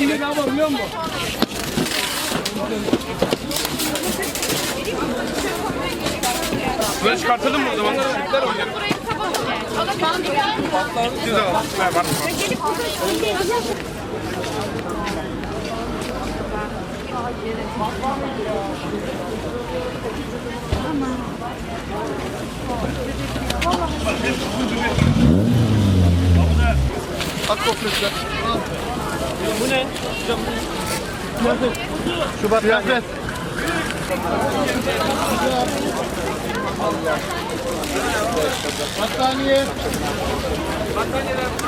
biliyor musun? Böyle çıkartalım mı o zaman? Çocuklar oynayalım. De alın. Ver, var. At gofretler. Bu ne? Şubat Kıyafet. Battaniye.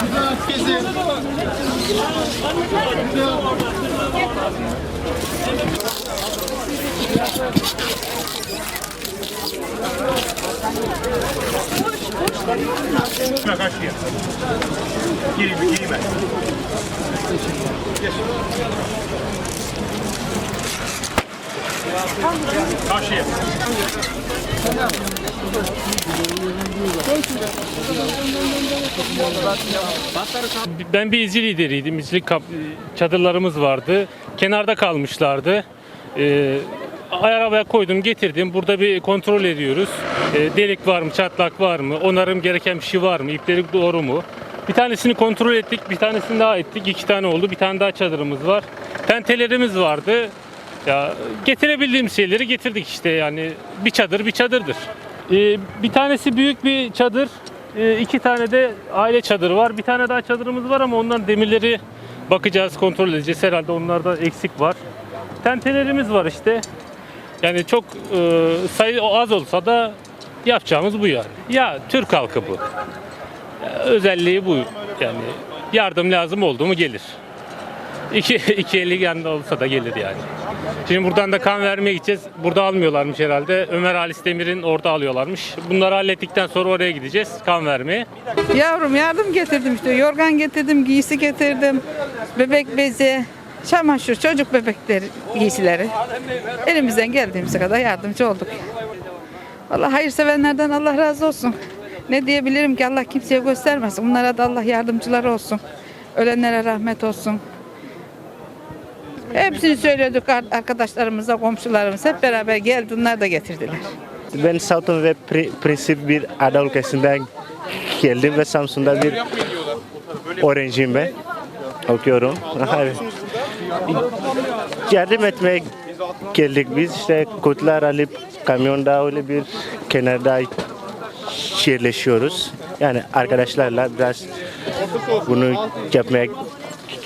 Güzel gezi. Güzel. Karşıya. Ben. Geç. Karşıya. Ben bir izci lideriydim. İzci kap- çadırlarımız vardı. Kenarda kalmışlardı. Ee, arabaya koydum getirdim. Burada bir kontrol ediyoruz. Ee, delik var mı, çatlak var mı, onarım gereken bir şey var mı, ipleri doğru mu? Bir tanesini kontrol ettik, bir tanesini daha ettik. İki tane oldu. Bir tane daha çadırımız var. Tentelerimiz vardı. Ya getirebildiğim şeyleri getirdik işte yani bir çadır bir çadırdır. Ee, bir tanesi büyük bir çadır, ee, iki tane de aile çadırı var. Bir tane daha çadırımız var ama onların demirleri bakacağız, kontrol edeceğiz. Herhalde onlarda eksik var. Tentelerimiz var işte. Yani çok e, sayı az olsa da yapacağımız bu yani. Ya Türk halkı bu. Özelliği bu yani. Yardım lazım oldu mu gelir. İki, iki eli yanında olsa da gelir yani. Şimdi buradan da kan vermeye gideceğiz. Burada almıyorlarmış herhalde. Ömer Halis Demir'in orada alıyorlarmış. Bunları hallettikten sonra oraya gideceğiz kan vermeye. Yavrum yardım getirdim işte. Yorgan getirdim, giysi getirdim. Bebek bezi, çamaşır, çocuk bebekleri giysileri. Elimizden geldiğimize kadar yardımcı olduk. Allah hayırsevenlerden Allah razı olsun. Ne diyebilirim ki Allah kimseye göstermesin. Bunlara da Allah yardımcıları olsun. Ölenlere rahmet olsun. Hepsini söyledik ar- arkadaşlarımıza, komşularımız hep beraber geldi. Onlar da getirdiler. Ben Southern ve Pri- Prinsip bir ada ülkesinden geldim ve Samsun'da bir öğrenciyim ben. Okuyorum. Yardım etmeye geldik biz işte kutlar alıp kamyonda öyle bir kenarda yerleşiyoruz. Yani arkadaşlarla biraz bunu yapmaya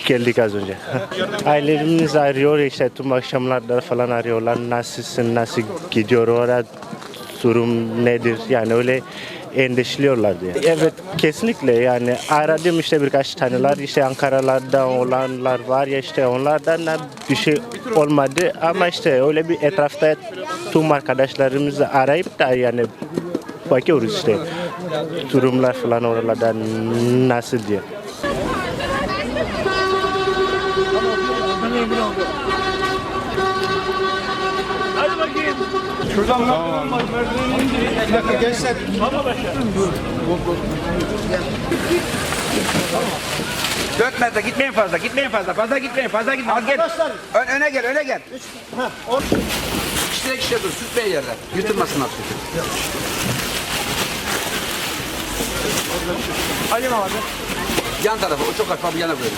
geldik az önce. Ailelerimiz arıyor işte tüm akşamlarda falan arıyorlar. Nasılsın, nasıl gidiyor orada durum nedir yani öyle endişeliyorlar diye. Evet kesinlikle yani aradım işte birkaç taneler işte Ankara'larda olanlar var ya işte onlardan da bir şey olmadı ama işte öyle bir etrafta tüm arkadaşlarımızı arayıp da yani bakıyoruz işte durumlar falan oralarda nasıl diye. Şuradan lan. Merdiveni indir. Bir dakika gençler. Dört metre gitmeyin fazla, gitmeyin fazla, fazla gitmeyin, fazla gitmeyin. Al gel. Arkadaşlar. Ön, öne gel, öne gel. Ha, on. İşte kişiye dur, sürtmeyin yerden. Yırtılmasınlar sütü. Hadi abi. Yan tarafa, o çok açma, bu yana böyle.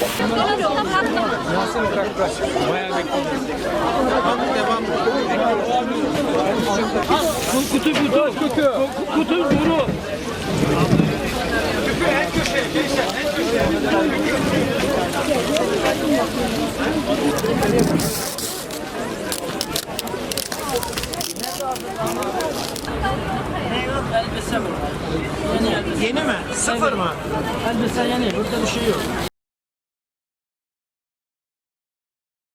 Kutu kutu. Kutu. Kutu duru. Yeni mi? Sıfır mı? Elbise yeni. Burada bir şey yok.